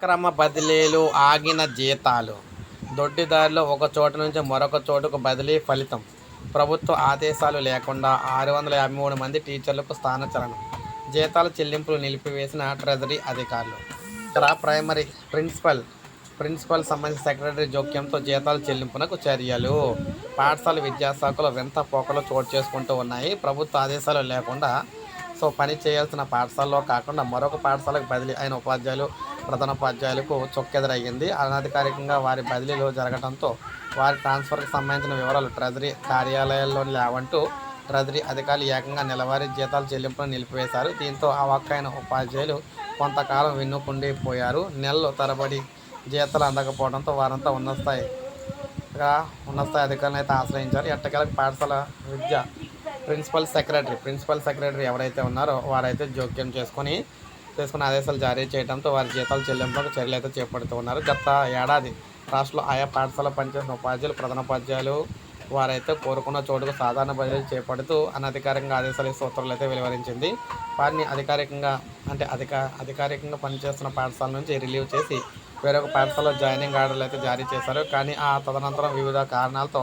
అక్రమ బదిలీలు ఆగిన జీతాలు. దొడ్డిదారిలో ఒక చోటు నుంచి మరొక చోటుకు బదిలీ ఫలితం. ప్రభుత్వ ఆదేశాలు లేకుండా ఆరు వందల యాభై మూడు మంది టీచర్లకు స్థానచలనం. జీతాల చెల్లింపులు నిలిపివేసిన ట్రెజరీ అధికారులు. ఇక్కడ ప్రైమరీ ప్రిన్సిపల్ ప్రిన్సిపల్ సంబంధించిన సెక్రటరీ జోక్యంతో జీతాల చెల్లింపునకు చర్యలు. పాఠశాల విద్యాశాఖలో వింత పోకలు చోటు చేసుకుంటూ ఉన్నాయి. ప్రభుత్వ ఆదేశాలు లేకుండా సో పని చేయాల్సిన పాఠశాలలో కాకుండా మరొక పాఠశాలకు బదిలీ అయిన ఉపాధ్యాయులు ప్రధానోపాధ్యాయులకు చొక్కెదురయ్యింది అనధికారికంగా వారి బదిలీలు జరగడంతో వారి ట్రాన్స్ఫర్కి సంబంధించిన వివరాలు ట్రెజరీ కార్యాలయాల్లో లేవంటూ ట్రెజరీ అధికారులు ఏకంగా నెలవారీ జీతాల చెల్లింపును నిలిపివేశారు. దీంతో అవాక్కైన ఉపాధ్యాయులు కొంతకాలం విన్నుకుండిపోయారు. నెలలు తరబడి జీతాలు అందకపోవడంతో వారంతా ఉన్నత స్థాయిగా ఉన్నత స్థాయి అధికారులను అయితే ఆశ్రయించారు. ఎట్టకేలకు పాఠశాల విద్య ప్రిన్సిపల్ సెక్రటరీ ప్రిన్సిపల్ సెక్రటరీ ఎవరైతే ఉన్నారో వారైతే జోక్యం చేసుకొని తీసుకున్న ఆదేశాలు జారీ చేయడంతో వారి జీతాలు చెల్లింపులకు చర్యలు అయితే చేపడుతున్నారు గత ఏడాది రాష్ట్రంలో ఆయా పాఠశాల పనిచేసిన ఉపాధ్యాయులు ప్రధానోపాధ్యాయులు వారైతే కోరుకున్న చోటుకు సాధారణ బదిలీ చేపడుతూ అనధికారికంగా ఆదేశాలు ఇస్తూ ఉత్తర్వులు అయితే వెలువరించింది. వారిని అధికారికంగా అంటే అధిక అధికారికంగా పనిచేస్తున్న పాఠశాల నుంచి రిలీవ్ చేసి వేరొక పాఠశాలలో జాయినింగ్ ఆర్డర్లు అయితే జారీ చేశారు. కానీ ఆ తదనంతరం వివిధ కారణాలతో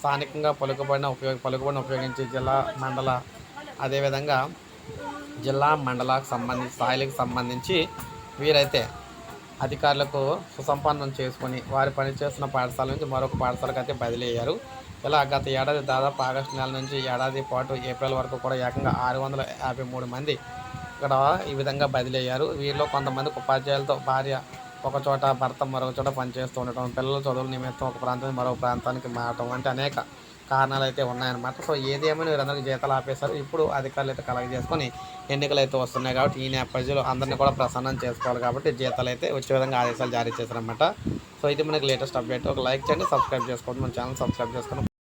స్థానికంగా పలుకుబడిన ఉపయోగ పలుకుబడిన ఉపయోగించి జిల్లా మండల అదేవిధంగా జిల్లా మండలాకు సంబంధించి స్థాయిలకు సంబంధించి వీరైతే అధికారులకు సుసంపన్నం చేసుకొని వారి పనిచేస్తున్న పాఠశాల నుంచి మరొక పాఠశాలకు అయితే బదిలీ అయ్యారు ఇలా గత ఏడాది దాదాపు ఆగస్టు నెల నుంచి ఏడాది పాటు ఏప్రిల్ వరకు కూడా ఏకంగా ఆరు వందల యాభై మూడు మంది ఇక్కడ ఈ విధంగా బదిలీ అయ్యారు వీరిలో కొంతమంది ఉపాధ్యాయులతో భార్య ఒక చోట భర్త మరొక చోట పనిచేస్తూ ఉండటం పిల్లల చదువుల నిమిత్తం ఒక ప్రాంతం మరొక ప్రాంతానికి మారటం వంటి అనేక కారణాలు అయితే ఉన్నాయన్నమాట. సో ఏదేమైనా వీరందరికీ జీతాలు ఆపేశారు. ఇప్పుడు అధికారులు అయితే కలగజేసుకొని ఎన్నికలు అయితే వస్తున్నాయి కాబట్టి ఈ నేపథ్యంలో అందరినీ కూడా ప్రసన్నం చేసుకోవాలి కాబట్టి జీతాలు అయితే వచ్చే విధంగా ఆదేశాలు జారీ చేశారన్నమాట. సో ఇది మనకి లేటెస్ట్ అప్డేట్. ఒక లైక్ చేయండి సబ్స్క్రైబ్ చేసుకోండి మన ఛానల్ సబ్స్క్రైబ్ చేసుకోండి.